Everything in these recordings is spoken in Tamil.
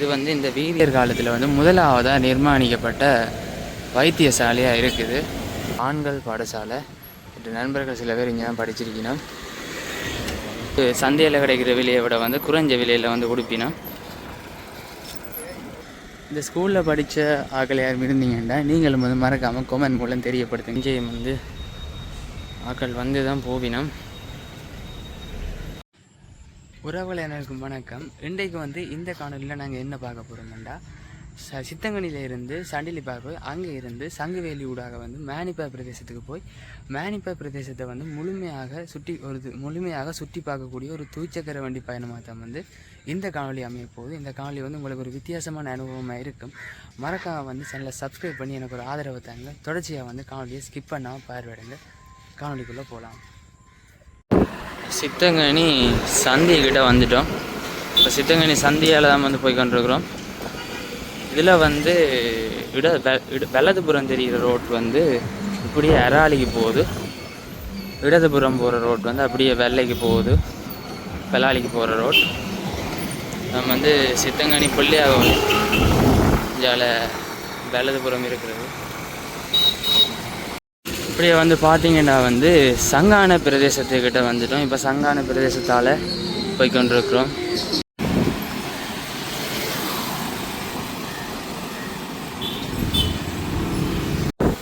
இது வந்து இந்த வீரியர் காலத்தில் வந்து முதலாவதாக நிர்மாணிக்கப்பட்ட வைத்தியசாலையாக இருக்குது. ஆண்கள் பாடசாலை என் நண்பர்கள் சில பேர் இங்கே தான் படிச்சிருக்கணும் சந்தையில் கிடைக்கிற விலையை விட வந்து குறைஞ்ச விலையில் வந்து கொடுப்பினோம் இந்த ஸ்கூலில் படித்த ஆக்கள் யாரும் இருந்தீங்கன்னா நீங்களும் வந்து மறக்காமல் கொமெண்ட் மூலம் தெரியப்படுத்துங்க. இங்கேயும் வந்து ஆக்கள் வந்து தான் போவினோம். உறவுகள் எனக்கும் வணக்கம். இன்றைக்கு வந்து இந்த காணொலியில் நாங்கள் என்ன பார்க்க போகிறோம்டா ச சித்தங்கனியில் இருந்து சண்டிலி போய் அங்கே இருந்து சங்குவேலி ஊடாக வந்து மேனிப்பா பிரதேசத்துக்கு போய் மேனிப்பா பிரதேசத்தை வந்து முழுமையாக சுற்றி ஒரு முழுமையாக சுற்றி பார்க்கக்கூடிய ஒரு தூச்சக்கர வண்டி பயணமாக தான் வந்து இந்த காணொலி அமைய போகுது. இந்த காணொலி வந்து உங்களுக்கு ஒரு வித்தியாசமான அனுபவமாக இருக்கும். மறக்காம வந்து சேனலை சப்ஸ்கிரைப் பண்ணி எனக்கு ஒரு ஆதரவு தாங்க. தொடர்ச்சியாக வந்து காணொலியை ஸ்கிப் பண்ணாமல் பார்வையிடுங்க. காணொலிக்குள்ளே போகலாம். சித்தங்கனி சந்தி கிட்ட வந்துட்டோம். இப்போ சித்தங்கனி சந்தியால் தான் வந்து போய் கொண்டிருக்கிறோம். இதில் வந்து இட வெ- இட வலதுபுறம் தெரிகிற ரோட் வந்து இப்படியே அராளிக்கு போகுது. இடதுபுறம் போகிற ரோட் வந்து அப்படியே வெள்ளைக்கு போகுது. வெள்ளாளிக்கு போகிற ரோட். நம்ம வந்து சித்தங்கனி பிள்ளையாக ஜால வலதுபுறம் இருக்கிறது. இப்படியே வந்து பார்த்தீங்கன்னா வந்து சங்கான பிரதேசத்துக்கிட்ட வந்துட்டோம். இப்போ சங்கான பிரதேசத்தால் போய்கொண்டிருக்கிறோம்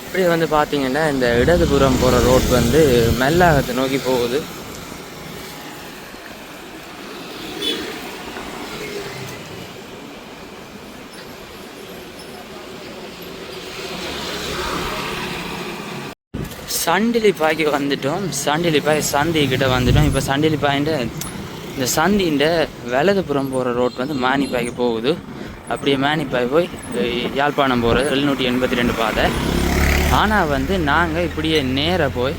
அப்படியே இப்படியே வந்து பார்த்தீங்கன்னா இந்த இடதுபுறம் போகிற ரோட் வந்து மெல்லாகத்தை நோக்கி போகுது. சண்டிலிப்பாய்க்கு வந்துட்டோம். சண்டிலிப்பாய் சந்தி கிட்ட வந்துட்டோம். இப்போ சண்டிலிப்பாயின்ட்டு இந்த சந்தின்ற வலதுபுறம் போகிற ரோட் வந்து மானிப்பாய்க்கு போகுது. அப்படியே மானிப்பாய் போய் யாழ்ப்பாணம் போகிறது எழுநூற்றி எண்பத்தி ரெண்டு பாதை. ஆனால் வந்து நாங்கள் இப்படியே நேராக போய்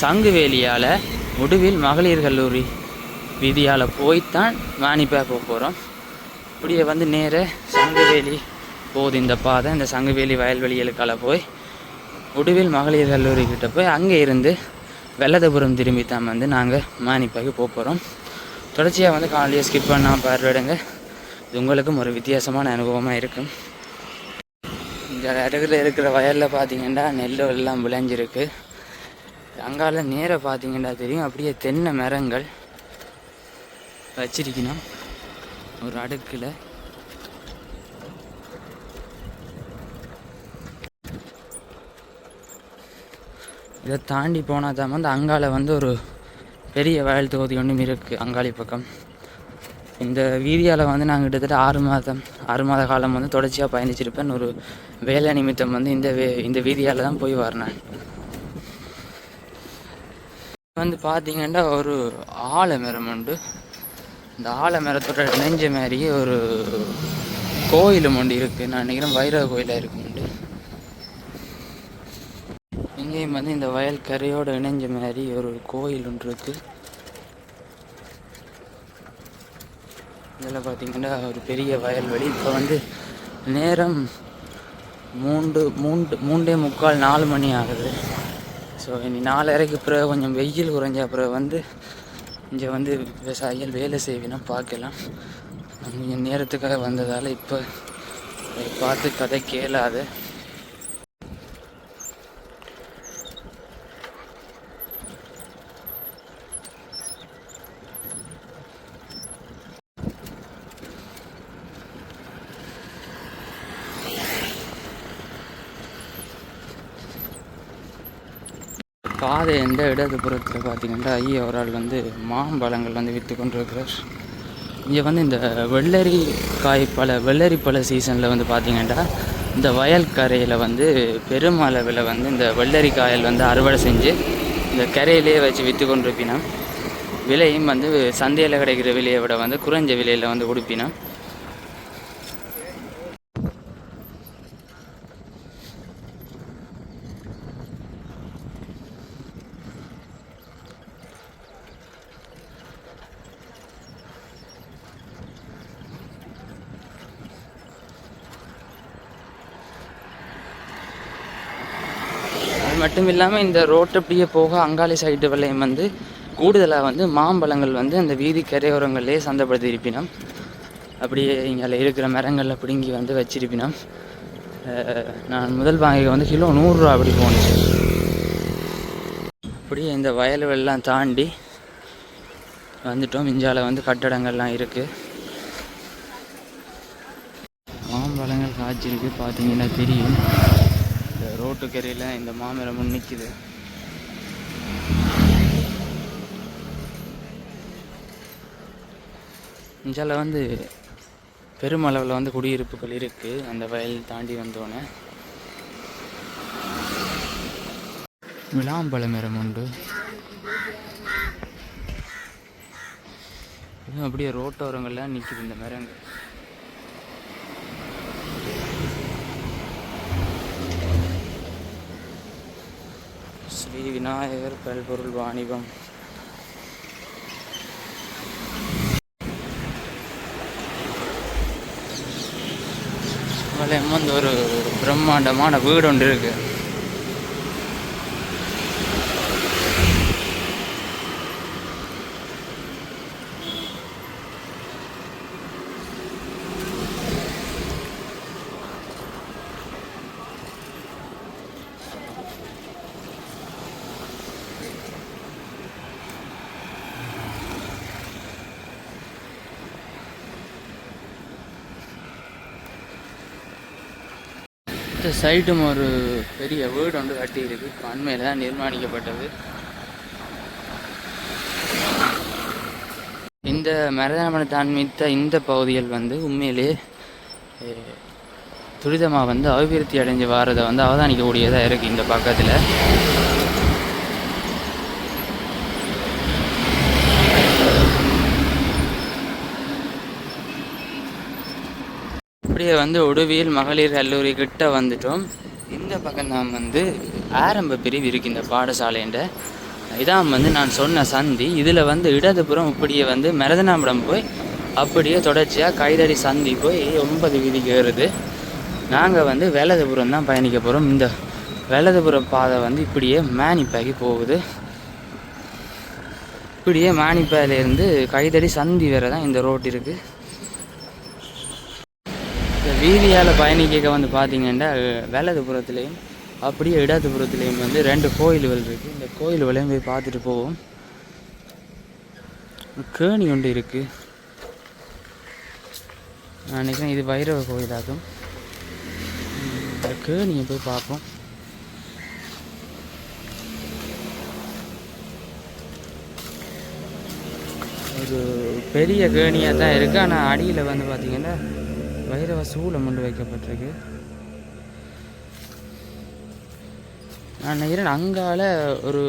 சங்குவேலியால் முடிவில் மகளிர் கல்லூரி வீதியால் போய்த்தான் மானிப்பாய் போக போகிறோம் இப்படியே வந்து நேர சங்குவேலி போகுது இந்த பாதை. இந்த சங்குவேலி வயல்வெளிகளுக்கால போய் உடுவில் மகளிர் கல்லூரி கிட்ட போய் அங்கே இருந்து வெள்ளதபுரம் திரும்பி தான் வந்து நாங்கள் மானிப்பாக்கு போக போகிறோம் தொடர்ச்சியாக வந்து காலையை ஸ்கிப் பண்ணால் பார்வையிடுங்க இது உங்களுக்கும் ஒரு வித்தியாசமான அனுபவமாக இருக்கும். இந்த அருகில் இருக்கிற வயலில் பார்த்தீங்கன்னா நெல் எல்லாம் விளைஞ்சிருக்கு. அங்கால நேராக பார்த்தீங்கன்னா தெரியும். அப்படியே தென்னை மரங்கள் வச்சிருக்கணும். ஒரு அடுக்கில் இதை தாண்டி போனால் தான் வந்து அங்கால வந்து ஒரு பெரிய வயல் தொகுதி ஒன்றும் இருக்குது அங்காளி பக்கம். இந்த வீதியால் வந்து நாங்கள் கிட்டத்தட்ட ஆறு மாதம் ஆறு மாத காலம் வந்து தொடர்ச்சியாக பயணிச்சிருப்பேன். ஒரு வேலை நிமித்தம் வந்து இந்த வே இந்த வீதியால் தான் போய் வரேன் வந்து பார்த்தீங்கன்னா ஒரு ஆலமரம் உண்டு. இந்த ஆலமரத்தோட நெஞ்ச மாதிரியே ஒரு கோயிலும் ஒன்று இருக்குது நான் நினைக்கிறேன் வைரவ கோயிலாக இருக்கும். உண்டு இங்கேயும் வந்து இந்த வயல் கரையோடு இணைஞ்ச மாதிரி ஒரு கோயில் ஒன்று இருக்கு. இதில் பார்த்தீங்கன்னா ஒரு பெரிய வயல்வெளி இப்போ வந்து நேரம் மூன்று மூன்று மூன்றே முக்கால் நாலு மணி ஆகுது. ஸோ இனி நாலரைக்கு பிறகு கொஞ்சம் வெயில் குறைஞ்ச பிறகு வந்து இங்கே வந்து விவசாயிகள் வேலை செய்வினா பார்க்கலாம். கொஞ்சம் நேரத்துக்காக வந்ததால் இப்போ பார்த்து கதை கேளாது. இந்த இடதுபுறத்தில் பார்த்தீங்கன்னா ஐயா ஒரு ஆள் வந்து மாம்பழங்கள் வந்து விற்று கொண்டிருக்கிறார். இங்கே வந்து இந்த வெள்ளரி காய் பழ வெள்ளரி பழ சீசனில் வந்து பார்த்தீங்கன்னா இந்த வயல் கரையில் வந்து பெருமளவில் வந்து இந்த வெள்ளரி காயல் வந்து அறுவடை செஞ்சு இந்த கரையிலே வச்சு விற்று கொண்டிருப்பினா விலையும் வந்து சந்தையில் கிடைக்கிற விலையை விட வந்து குறைஞ்ச விலையில் வந்து கொடுப்பினா அதுவும் இல்லாமல் இந்த ரோட்டு அப்படியே போக அங்காளி சைடு விலையும் வந்து கூடுதலாக வந்து மாம்பழங்கள் வந்து அந்த வீதி கரையோரங்களிலே சந்தைப்படுத்தி இருப்பினோம் அப்படியே இங்கே இருக்கிற மரங்களில் பிடுங்கி வந்து வச்சிருப்பினோம். நான் முதல் வாங்கி வந்து கிலோ நூறுரூவா அப்படி போணுச்சு அப்படியே இந்த வயல்வெல்லாம் தாண்டி வந்துட்டோம். இஞ்சால வந்து கட்டடங்கள்லாம் இருக்குது மாம்பழங்கள் காய்ச்சிருக்கு பார்த்தீங்கன்னா தெரியும். இந்த ரோட்டுக்கரையில் இந்த மாமரம் நிற்கிது இஞ்சால வந்து பெருமளவில் வந்து குடியிருப்புகள் இருக்குது அந்த வயல் தாண்டி வந்தோடனே விளாம்பழ மரம் உண்டு. அப்படியே ரோட்டோரங்கள்லாம் நிற்கிது இந்த மரங்கள். ஸ்ரீ விநாயகர் பல்பொருள் வாணிபம். வளையம் வந்து ஒரு பிரம்மாண்டமான வீடு ஒன்று இருக்கு. சைட்டும் ஒரு பெரிய வீடு ஒன்று கட்டி இருக்கு அண்மையில் தான் நிர்மாணிக்கப்பட்டது. இந்த மரதமனை தான் இந்த பகுதிகள் வந்து உண்மையிலேயே துரிதமாக வந்து அபிவிருத்தி அடைஞ்சு வாரதை வந்து அவதானிக்கக்கூடியதாக இருக்குது இந்த பக்கத்தில். அப்படியே வந்து உடுவியல் மகளிர் கல்லூரி கிட்ட வந்துட்டோம். இந்த பக்கம்தான் வந்து ஆரம்ப பிரிவு இருக்கு இந்த பாடசாலைன்ற இதான் வந்து நான் சொன்ன சந்தி. இதில் வந்து இடதுபுறம் இப்படியே வந்து மரதனாம்படம் போய் அப்படியே தொடர்ச்சியாக கைதடி சந்தி போய் ஒன்பது வீதிக்கு ஏறுது. நாங்கள் வந்து வலதுபுறம் தான் பயணிக்க போகிறோம் இந்த வலதுபுற பாதை வந்து இப்படியே மேனிப்பாக்கி போகுது. இப்படியே மானிப்பாயிலேருந்து கைதடி சந்தி வேறு தான் இந்த ரோட் இருக்குது இந்த வீதியால் பயணிக்க வந்து பார்த்தீங்கன்னா வேலதுபுரத்துலேயும் அப்படியே இடதுபுறத்துலேயும் வந்து ரெண்டு கோயில்கள் இருக்குது இந்த கோயில்களையும் போய் பார்த்துட்டு போவோம். கேணி ஒன்று இருக்குது நான் நினைக்கிறேன் இது வைரவ கோயிலாகும் இந்த கேணியை போய் பார்ப்போம். ஒரு பெரிய கேணியாக தான் இருக்குது ஆனால் அடியில் வந்து பார்த்திங்கன்னா வைரவ சூளம் ஒன்று வைக்கப்பட்டிருக்கு. நான் நினைக்கிறேன் அங்கால ஒரு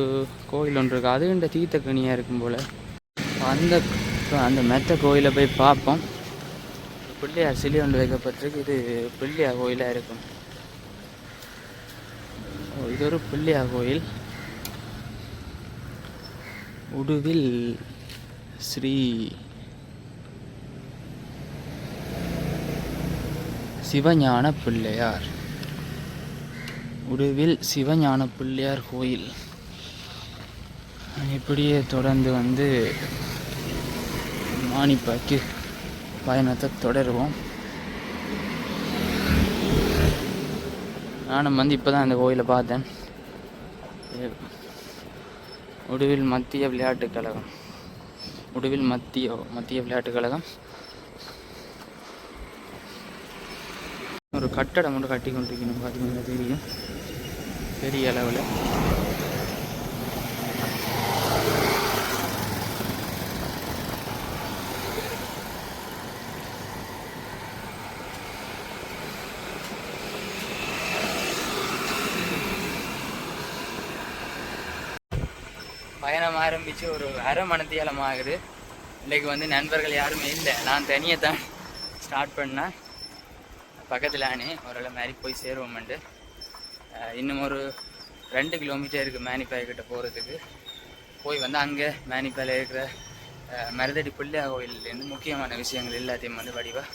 கோயில் ஒன்று இருக்குது அது இந்த தீர்த்தக்கனியாக இருக்கும் போல். அந்த அந்த மெத்த கோயிலை போய் பார்ப்போம். பிள்ளையார் சிலை ஒன்று வைக்கப்பட்டிருக்கு. இது பிள்ளையார் கோயிலாக இருக்கும். இது ஒரு பிள்ளையார் கோயில். உடுவில் ஸ்ரீ சிவஞான பிள்ளையார் உடுவில் சிவஞான பிள்ளையார் கோயில். இப்படியே தொடர்ந்து வந்து மானிப்பாக்கு பயணத்தை தொடருவோம். நானும் வந்து இப்போ தான் இந்த கோயிலை பார்த்தேன். உடுவில் மத்திய விளையாட்டுக் கழகம். உடுவில் மத்திய மத்திய விளையாட்டுக் கழகம். ஒரு கட்டடம் மட்டும் கட்டி கொண்டிருக்கணும் பார்த்தீங்கன்னா தெரியும் பெரிய அளவில். பயணம் ஆரம்பித்து ஒரு அரை மணத்தியாலம் ஆகுது இன்றைக்கு வந்து நண்பர்கள் யாருமே இல்லை. நான் தனியாக தான் ஸ்டார்ட் பண்ணேன். பக்கத்தில் ஆனி ஓரளவு மாதிரி போய் சேருவோம்ட்டு இன்னும் ஒரு ரெண்டு கிலோமீட்டர் இருக்குது மேனிப்பாய் கிட்டே போகிறதுக்கு போய் வந்து அங்கே மேனிப்பாயில் இருக்கிற மருதடி பிள்ளையா கோயிலேருந்து முக்கியமான விஷயங்கள் எல்லாத்தையும் வந்து வடிவாக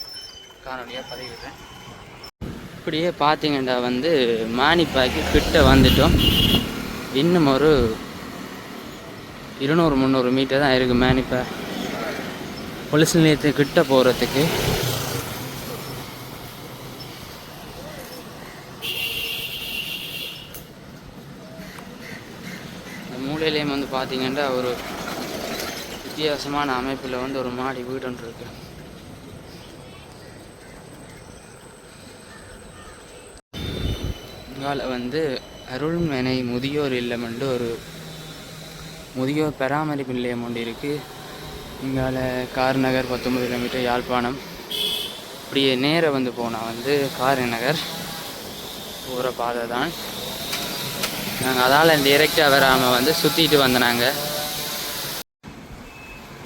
காணொலியாக பதிவிடுறேன். இப்படியே பார்த்தீங்கன்னா வந்து மானிப்பாய்க்கு கிட்ட வந்துட்டோம். இன்னும் ஒரு இருநூறு முந்நூறு மீட்டர் தான் இருக்குது மேனிப்பாய் பொலிஸ் நிலையத்துக்கு கிட்ட போகிறதுக்கு பார்த்தீங்கன்னா ஒரு வித்தியாசமான அமைப்பில் வந்து ஒரு மாடி வீடு ஒன்று இருக்கு. இங்கால வந்து அருள்மனை முதியோர் இல்லம் என்று ஒரு முதியோர் பராமரிப்பு நிலையம் ஒன்று இருக்குது இங்கால கார் நகர் பத்தொம்பது கிலோமீட்டர் யாழ்ப்பாணம். அப்படியே நேராக வந்து போனால் வந்து கார் நகர் போகிற பாதை தான் நாங்கள் அதால் டிரெக்டாக வராமல் வந்து சுற்றிட்டு வந்தனாங்க.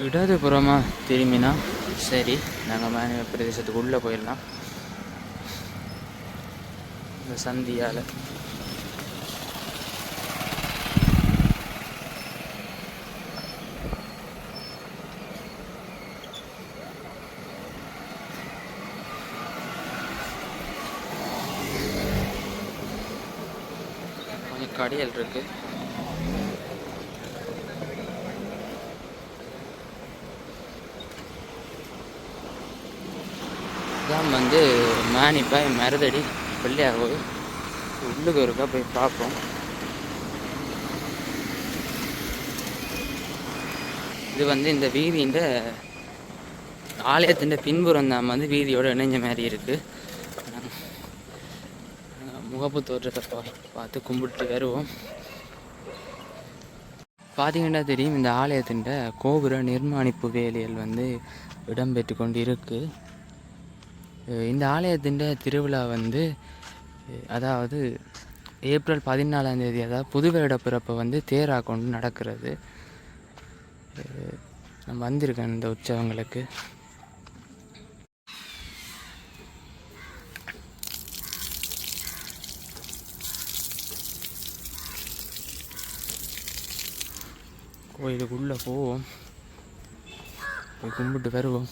இடதுபுறமாக திரும்பினா. சரி நாங்கள் மாநில பிரதேசத்துக்கு உள்ளே போயிடலாம் இந்த சந்தியால். வண்டிகள் இருக்கு. இதான் வந்து மேனிப்பாய் மருதடி பிள்ளையாகோடு உள்ளுக்கு இருக்கா போய் பார்ப்போம். இது வந்து இந்த வீதியின் ஆலயத்தின் பின்புறம் தான் வந்து வீதியோட இணைஞ்ச மாதிரி இருக்குது முகப்பு தோற்றத்தை பார்த்து கும்பிட்டு வருவோம். பார்த்தீங்கன்னா தெரியும் இந்த ஆலயத்தின் கோபுர நிர்மாணிப்பு வேலைகள் வந்து இடம்பெற்று கொண்டு இருக்கு இந்த ஆலயத்தின் திருவிழா வந்து அதாவது ஏப்ரல் பதினாலாம் தேதி அதாவது புது வருட பிறப்பை வந்து தேரா கொண்டு நடக்கிறது. நான் வந்திருக்கேன் இந்த உற்சவங்களுக்கு. கோயிலுக்குள்ளே போவோம் போய் கும்பிட்டு வருவோம்.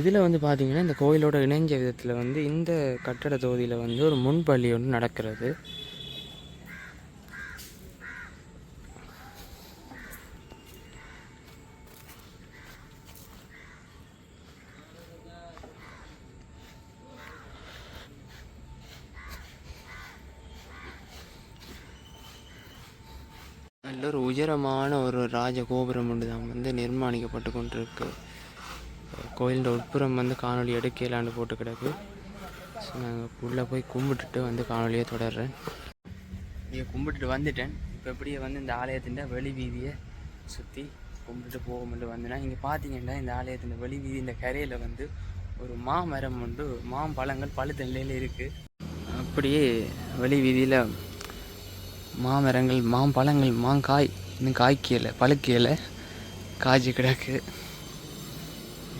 இதில் வந்து பார்த்திங்கன்னா இந்த கோயிலோட இணைஞ்ச விதத்தில் வந்து இந்த கட்டட தொகுதியில் வந்து ஒரு முன்பள்ளி ஒன்று நடக்கிறது நல்ல ஒரு உயரமான ஒரு ராஜ கோபுரம் ஒன்றுதான் வந்து நிர்மாணிக்கப்பட்டு கொண்டிருக்கு. கோயிலோட உட்புறம் வந்து காணொலி எடுக்க இல்லாண்டு போட்டு கிடக்கு. ஸோ நாங்கள் உள்ளே போய் கும்பிட்டுட்டு வந்து காணொலியை தொடர்றேன். இங்கே கும்பிட்டுட்டு வந்துட்டேன். இப்போ எப்படியே வந்து இந்த ஆலயத்தின் வெளி வீதியை சுற்றி கும்பிட்டுட்டு போகும்போது வந்தேன்னா இங்கே பார்த்தீங்கன்னா இந்த ஆலயத்தின் வெளி வீதி இந்த கரையில் வந்து ஒரு மாமரம் உண்டு. மாம்பழங்கள் பழுத்த நிலையில் இருக்குது அப்படியே வெளி வீதியில் மாமரங்கள் மாம்பழங்கள் மாங்காய் இன்னும் காய்க்கலை பழுக்கலை காய்ச்சி கிடக்கு.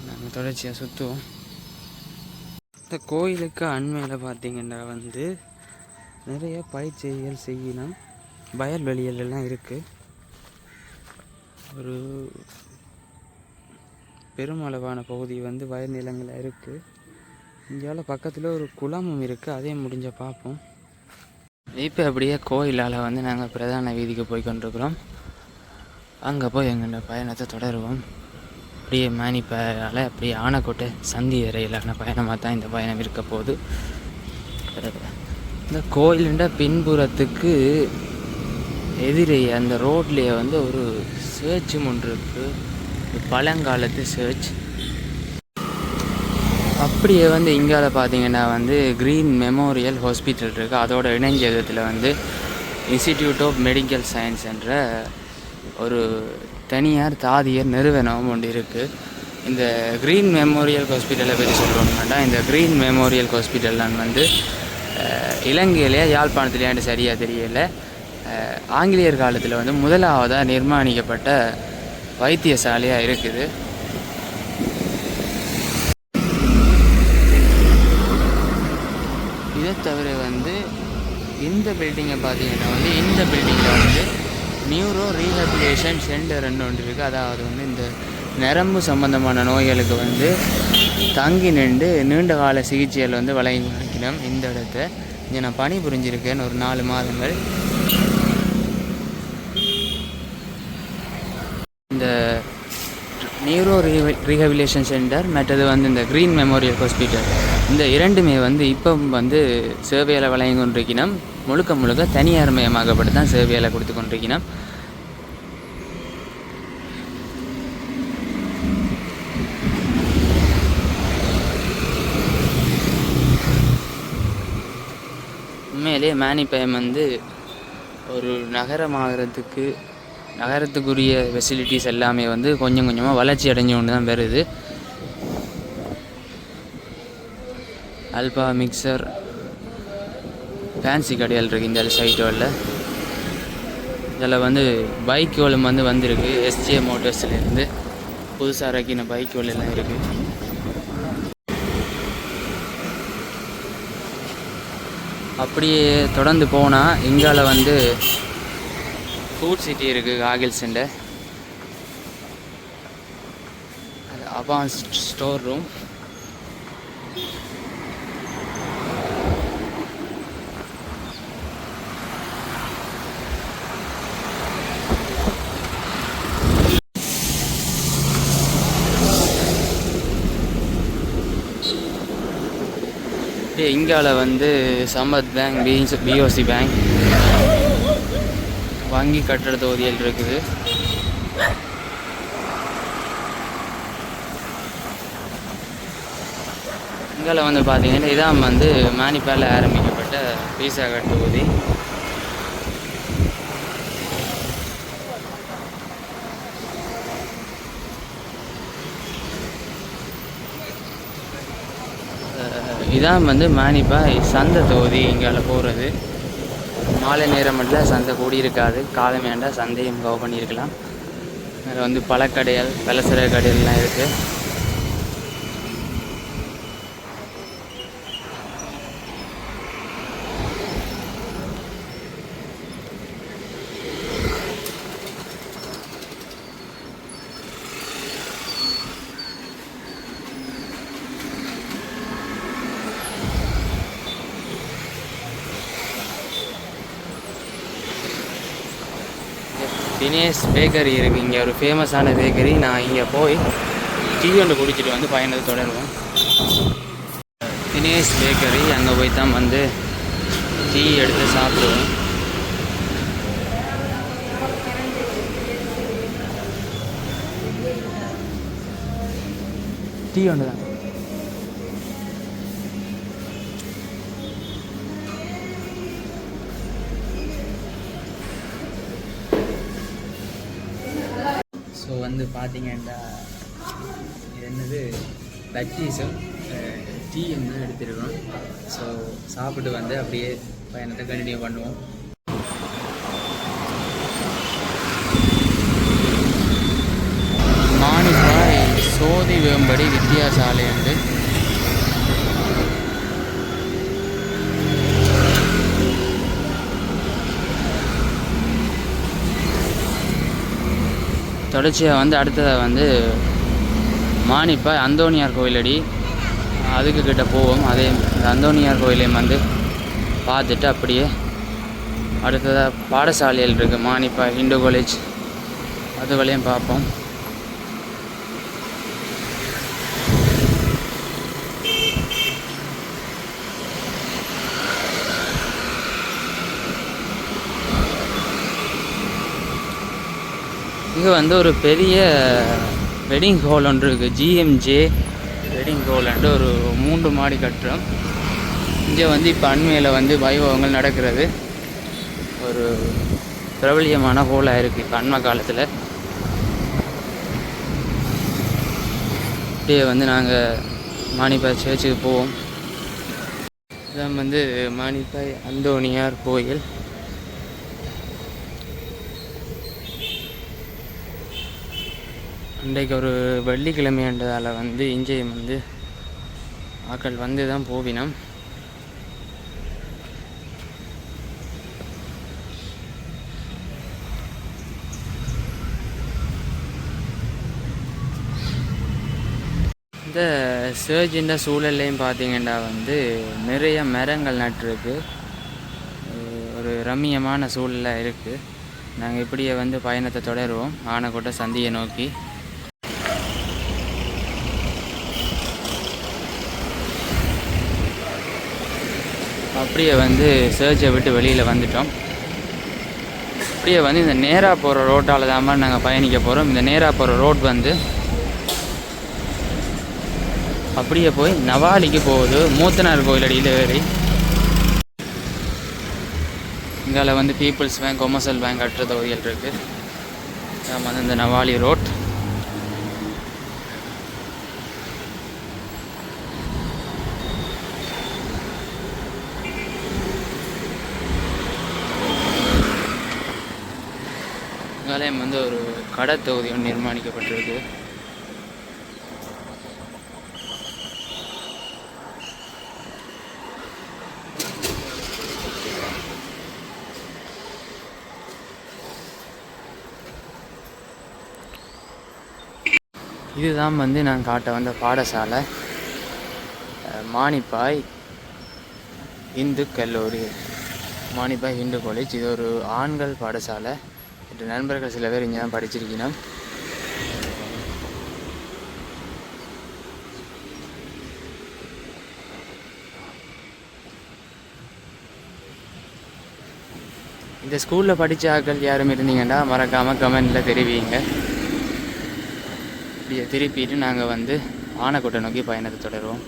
நாங்கள் தொடர்ச்சியாக சுற்றுவோம் இந்த கோயிலுக்கு அண்மையில் பார்த்தீங்கன்னா வந்து நிறைய பயிற்சிகள் செய்யணும். வயல்வெளிகள் எல்லாம் இருக்குது ஒரு பெருமளவான பகுதி வந்து வயல் நிலங்களில் இருக்குது இந்தியாவில் பக்கத்தில் ஒரு குளமும் இருக்குது அதையும் முடிஞ்ச பார்ப்போம். இப்போ அப்படியே கோயிலால் வந்து நாங்கள் பிரதான வீதிக்கு போய் கொண்டிருக்கிறோம். அங்கே போய் எங்களோட பயணத்தை தொடருவோம். அப்படியே மேனிப்பாயால் அப்படியே ஆனைக்கோட்டை சந்தி வரையிலான பயணமாக தான் இந்த பயணம் இருக்க போகுது. இந்த கோயிலுண்ட பின்புறத்துக்கு எதிரே அந்த ரோட்லேயே வந்து ஒரு சர்ச்சும் ஒன்று இருக்குது பழங்காலத்து சேர்ச் அப்படியே வந்து இங்கால பார்த்தீங்கன்னா வந்து க்ரீன் மெமோரியல் ஹாஸ்பிட்டல் இருக்குது அதோட இணைஞ்ச விதத்தில் வந்து இன்ஸ்டிடியூட் ஆஃப் மெடிக்கல் சயின்ஸ் என்ற ஒரு தனியார் தாதியர் நிறுவனம் ஒன்று இருக்குது இந்த க்ரீன் மெமோரியல் ஹாஸ்பிட்டலை பற்றி சொல்லணும்னா இந்த க்ரீன் மெமோரியல் ஹாஸ்பிட்டல் வந்து இலங்கையிலேயே இலங்கையிலே யாழ்ப்பாணத்துலேயாண்டு சரியாக தெரியல. ஆங்கிலேயர் காலத்தில் வந்து முதலாவதாக நிர்மாணிக்கப்பட்ட வைத்தியசாலையாக இருக்குது. இதை தவிர வந்து இந்த பில்டிங்கை பார்த்தீங்கன்னா வந்து இந்த பில்டிங்கில் வந்து நியூரோ ரீஹபிலிட்டேஷன் சென்டர்னு ஒன்று இருக்குது அதாவது வந்து இந்த நரம்பு சம்பந்தமான நோய்களுக்கு வந்து தங்கி நின்று நீண்ட கால சிகிச்சைகள் வந்து வழங்கி கொடுக்கணும் இந்த இடத்த இங்கே நான் பணி புரிஞ்சிருக்கேன் ஒரு நாலு மாதங்கள் இந்த நியூரோ ரீஹபிலேஷன் சென்டர் மற்றது வந்து இந்த க்ரீன் மெமோரியல் ஹாஸ்பிட்டல். இந்த இரண்டுமே வந்து இப்போ வந்து சேவையில் வழங்கி கொண்டிருக்கணும் முழுக்க முழுக்க தனியார் மயமாகப்பட்டு தான் சேவையில் கொடுத்து கொண்டிருக்கணும் உண்மையிலேயே மேனிப்பயம் வந்து ஒரு நகரமாகிறதுக்கு நகரத்துக்குரிய ஃபெசிலிட்டிஸ் எல்லாமே வந்து கொஞ்சம் கொஞ்சமாக வளர்ச்சி அடைஞ்சு கொண்டு தான் வருது. அல்பா மிக்சர் ஃபேன்சி கடைகள் இருக்குது இந்த சைட்டோவில் இதில் வந்து பைக் ஓலம் வந்து வந்திருக்கு. எஸ்ஜே மோட்டர்ஸ்லேருந்து புதுசாக இறக்கின பைக் எல்லாம் இருக்குது அப்படியே தொடர்ந்து போனால் இங்கால வந்து ஃபுட் சிட்டி இருக்குது காகில் சென்டர் அது அவான்ஸ்ட் ஸ்டோர் ரூம் இந்தியாவில் வந்து Sampath bank PNC POC bank. வங்கி கட்டுற தொகுதிகள் இருக்குது. இங்கே வந்து பார்த்தீங்கன்னா இதான் வந்து மேனிப்பால் ஆரம்பிக்கப்பட்ட பீசா கட் தொகுதி இதான் வந்து மானிப்பா சந்தை தொகுதி இங்கே போகிறது மாலை நேரம் மட்டும் சந்தை கூடி இருக்காது காலம் வேண்டாம் சந்தையும் கவ பண்ணியிருக்கலாம். அதில் வந்து பழக்கடைகள் பலசர கடைகள்லாம் இருக்குது தினேஷ் பேக்கரி இருக்குது இங்கே ஒரு ஃபேமஸான பேக்கரி நான் இங்கே போய் டீ ஒன்று குடிச்சிட்டு வந்து பயணத்தை தொடருவேன் தினேஷ் பேக்கரி அங்கே போய் தான் வந்து டீ எடுத்து சாப்பிடுவேன் டீ ஒன்று தான். பார்த்தீங்கன்னா என்னது? பஜ்ஜீஸும் டீயும் தான் uh, எடுத்துருக்கோம். ஸோ சாப்பிட்டு வந்து அப்படியே பயணத்தை கண்டினியூ பண்ணுவோம். மானிப்பாய் சோதி வேம்படி வித்தியாசாலை என்று தொடர்ச்சியாக வந்து அடுத்ததாக வந்து மானிப்பா அந்தோனியார் கோயிலடி. அதுக்கு கிட்ட போவோம். அதே அந்தோனியார் கோயிலையும் வந்து பார்த்துட்டு அப்படியே அடுத்ததாக பாடசாலைகள் இருக்குது மானிப்பா இந்து காலேஜ் அதுகளையும் பார்ப்போம். இங்கே வந்து ஒரு பெரிய வெட்டிங் ஹால் ஒன்று இருக்குது ஜிஎம்ஜே வெட்டிங் ஹால்ன்ட்டு ஒரு மூன்று மாடி கட்டுறோம் இங்கே வந்து இப்போ அண்மையில் வந்து வைபவங்கள் நடக்கிறது. ஒரு பிரபலியமான ஹோலாக இருக்குது இப்போ அண்மை காலத்தில். அப்படியே வந்து நாங்கள் மாணிப்பாய் சேர்ச்சுக்கு போவோம். இதான் வந்து மாணிப்பாய் அந்தோனியார் கோயில். இன்றைக்கு ஒரு வெள்ளிக்கிழமைன்றதால் வந்து இஞ்சையும் வந்து ஆக்கள் வந்து தான் போவினம். இந்த சேர்ஜின்ற சூழல்லையும் பார்த்தீங்கன்னா வந்து நிறைய மரங்கள் நட்டுருக்கு. ஒரு ரம்மியமான சூழலாக இருக்குது நாங்கள் இப்படியே வந்து பயணத்தை தொடருவோம். ஆனைக்கோட்டை சந்தியை நோக்கி. அப்படியே வந்து சர்ச்சை விட்டு வெளியில் வந்துட்டோம். அப்படியே வந்து இந்த நேராக போகிற ரோட்டால் தான் நாங்கள் பயணிக்க போகிறோம் இந்த நேராக போகிற ரோட் வந்து அப்படியே போய் நவாலிக்கு போகுது. மூத்தனார் கோயில் அடியில் ஏறி. இங்கால வந்து பீப்புள்ஸ் பேங்க் கொமர்ஷியல் பேங்க் அற்ற தொகுதிகள் இருக்குது நம்ம வந்து இந்த நவாலி ரோட் இங்காலயம் வந்து ஒரு கடை தொகுதி ஒன்று நிர்மாணிக்கப்பட்டிருக்கு. இதுதான் வந்து நான் காட்ட வந்த பாடசாலை. மானிப்பாய் இந்து கல்லூரி. மானிப்பாய் இந்து காலேஜ் இது ஒரு ஆண்கள் பாடசாலை. என் நண்பர்கள் சில பேர் இங்கே தான் படிச்சிருக்கீங்க இந்த ஸ்கூலில் படித்த ஆட்கள் யாரும் இருந்தீங்கன்னா மறக்காமல் கமெண்டில் தெரிவிங்க. இப்படியே திருப்பிட்டு நாங்கள் வந்து ஆனைக்கோட்டை நோக்கி பயணத்தை தொடருவோம்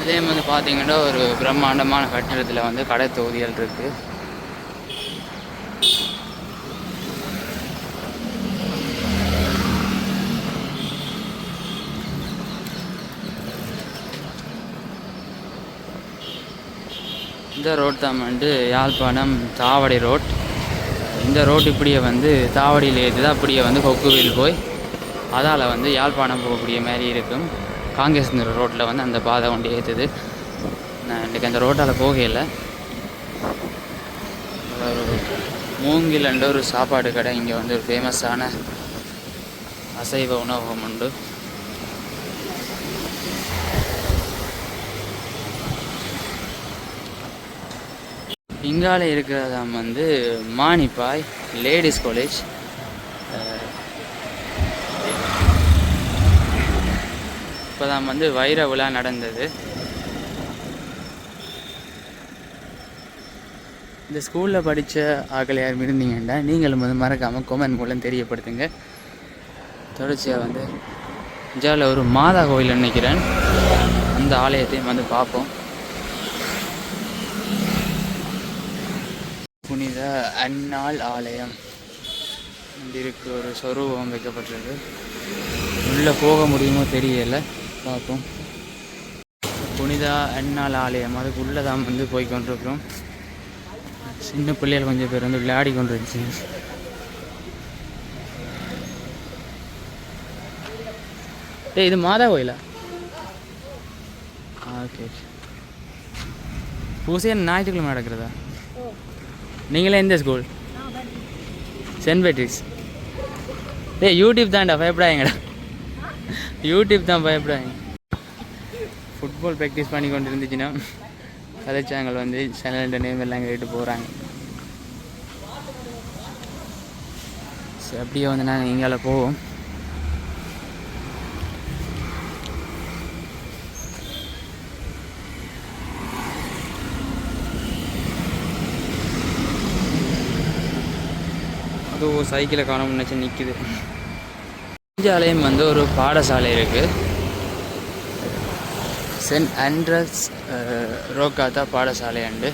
இதே வந்து பார்த்தீங்கன்னா ஒரு பிரம்மாண்டமான கட்டிடத்தில் வந்து கடை தொகுதிகள் இருக்குது இந்த ரோட் தான் வந்து யாழ்ப்பாணம் தாவடி ரோட் இந்த ரோட் இப்படியே வந்து தாவடியில் ஏற்றுது அப்படியே வந்து கொக்குவில் போய் அதால் வந்து யாழ்ப்பாணம் போகக்கூடிய மாதிரி இருக்கும். காங்கேசந்தூர் ரோட்டில் வந்து அந்த பாதை கொண்டு ஏற்றுது நான் இன்றைக்கி அந்த ரோட்டால் போகையில் ஒரு மூங்கிலன்ற ஒரு சாப்பாடு கடை இங்கே வந்து ஒரு ஃபேமஸான அசைவ உணவகம் உண்டு. இங்கால இருக்கிறதாம் வந்து மானிப்பாய் லேடிஸ் காலேஜ். இப்போதான் வந்து வைர விழா நடந்தது. இந்த ஸ்கூலில் படித்த ஆக்கள் யாரும் இருந்தீங்கன்னா நீங்களும் வந்து மறக்காமல் கொமெண்ட் மூலம் தெரியப்படுத்துங்க. தொடர்ச்சியாக வந்து இந்தியாவில் ஒரு மாதா கோயில் நினைக்கிறேன். அந்த ஆலயத்தையும் வந்து பார்ப்போம். புனித அன்னாள் ஆலயம் இருக்கு. ஒரு சொரூபம் வைக்கப்பட்டிருக்கு. உள்ளே போக முடியுமோ தெரியல. பார்ப்போம். புனித அன்னாள் ஆலயம். அதுக்குள்ளே தான் வந்து போய் கொண்டிருக்கிறோம் சின்ன பிள்ளைகள் கொஞ்சம் பேர் வந்து விளையாடி கொண்டிருந்துச்சு ஏய் இது மாதா கோயிலா? ஓகே பூசை ஞாயிற்றுக்கிழமை நடக்கிறதா? நீங்களே எந்த ஸ்கூல் சென்ட் பேட்ரிக்ஸ் ஏய் யூடியூப் தான்டா பயப்படாங்கடா யூடியூப் தான் பயப்படாங்க ஃபுட்பால் ப்ராக்டிஸ் பண்ணி கொண்டு இருந்துச்சுன்னா கதைச்சாங்கள் வந்து சேனல் நேம் எல்லாம் கேட்டு போகிறாங்க சரி அப்படியே வந்து நாங்கள் இங்கால போவோம். அது சைக்கிளை காண நினச்சி நிற்குது இந்தியாலயம் வந்து ஒரு பாடசாலை இருக்குது சென்ட் ஆண்ட்ரஸ் ரோகாத்தா பாடசாலை அண்டு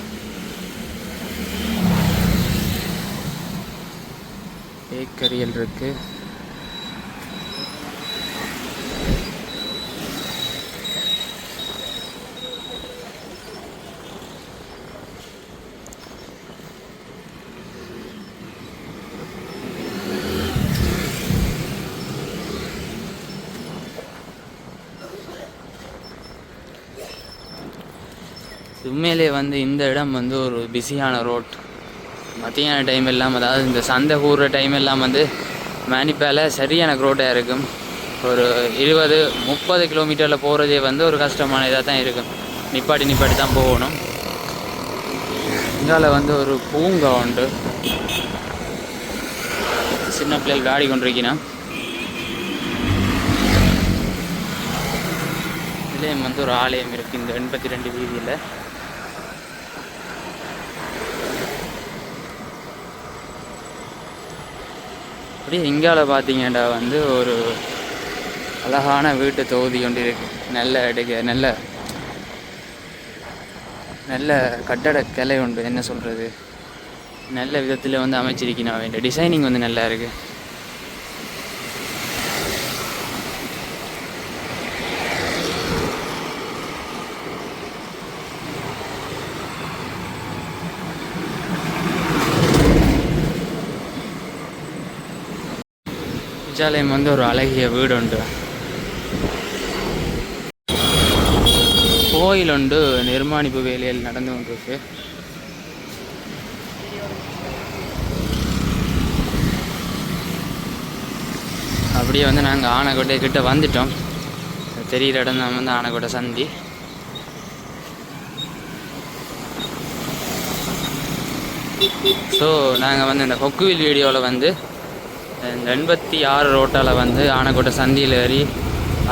பைக்கரியல் இருக்கு. உண்மையிலே வந்து இந்த இடம் வந்து ஒரு பிஸியான ரோட். மத்தியான டைம் எல்லாம் அதாவது இந்த சந்தை கூடுற டைம் எல்லாம் வந்து மேனிப்பால் சரியான க்ரோட்டாக இருக்கும். ஒரு இருபது முப்பது கிலோமீட்டரில் போகிறதே வந்து ஒரு கஷ்டமான இதாக தான் இருக்கும். நிப்பாட்டி நிப்பாட்டி தான் போகணும். இங்கால வந்து ஒரு பூங்கா உண்டு. சின்ன பிள்ளைகள் விளையாடி கொண்டிருக்கிறேன். இதுலேயும் வந்து ஒரு ஆலயம் இருக்குது இந்த எண்பத்தி ரெண்டு வீதியில். அப்படியே இங்கால பார்த்தீங்கன்னா வந்து ஒரு அழகான வீட்டு தொகுதி ஒன்று இருக்கு. நல்ல எடுக்க நல்ல நல்ல கலை உண்டு என்ன சொல்கிறது நல்ல விதத்தில் வந்து அமைச்சிருக்கணும் வேண்டிய டிசைனிங் வந்து நல்லா இருக்குது விஜயாலயம் வந்து ஒரு அழகிய வீடு உண்டு. கோயில் உண்டு நிர்மாணிப்பு வேலையில் நடந்து கொண்டிருக்கு. அப்படியே வந்து நாங்கள் ஆனைக்கோட்டை கிட்ட வந்துட்டோம். தெரிகிற இடம் தான் வந்து ஆனைக்கோட்டை சந்தி. ஸோ நாங்கள் வந்து இந்த கொக்குவில் வீடியோவில் வந்து இந்த எண்பத்தி ஆறு ரோட்டால் வந்து ஆனைக்கோட்டை சந்தியில் ஏறி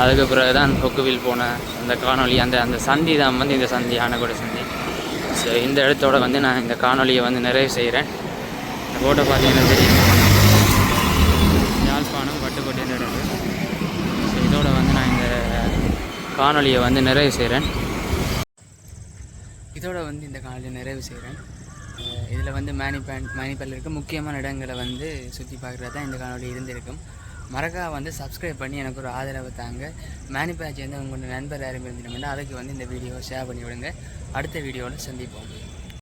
அதுக்கு பிறகு தான் கொக்குவில் போன அந்த காணொளி அந்த அந்த சந்தி தான் வந்து இந்த சந்தி ஆனைக்கோட்டை சந்தி. ஸோ இந்த இடத்தோட வந்து நான் இந்த காணொளியை வந்து நிறைவு செய்கிறேன் இந்த கோட்டை பார்த்தீங்கன்னா தெரியும். யாழ்ப்பாணம் வட்டுக்கோட்டை இடம். ஸோ இதோட வந்து நான் இந்த காணொளியை வந்து நிறைவு செய்கிறேன் இதோட வந்து இந்த காணொலியை நிறைவு செய்கிறேன் இதில் வந்து மேனிபேன் மேனிப்பல் இருக்க முக்கியமான இடங்களை வந்து சுற்றி பார்க்குறது தான் இந்த காணொலி இருந்திருக்கும். மரகா வந்து சப்ஸ்கிரைப் பண்ணி எனக்கு ஒரு ஆதரவு தாங்க. மேனிபேட்ச் வந்து உங்களோட நண்பர் யாரும் இருந்துட்டோம்னா அதுக்கு வந்து இந்த வீடியோவை ஷேர் பண்ணி விடுங்க. அடுத்த வீடியோவில் சந்திப்போம்.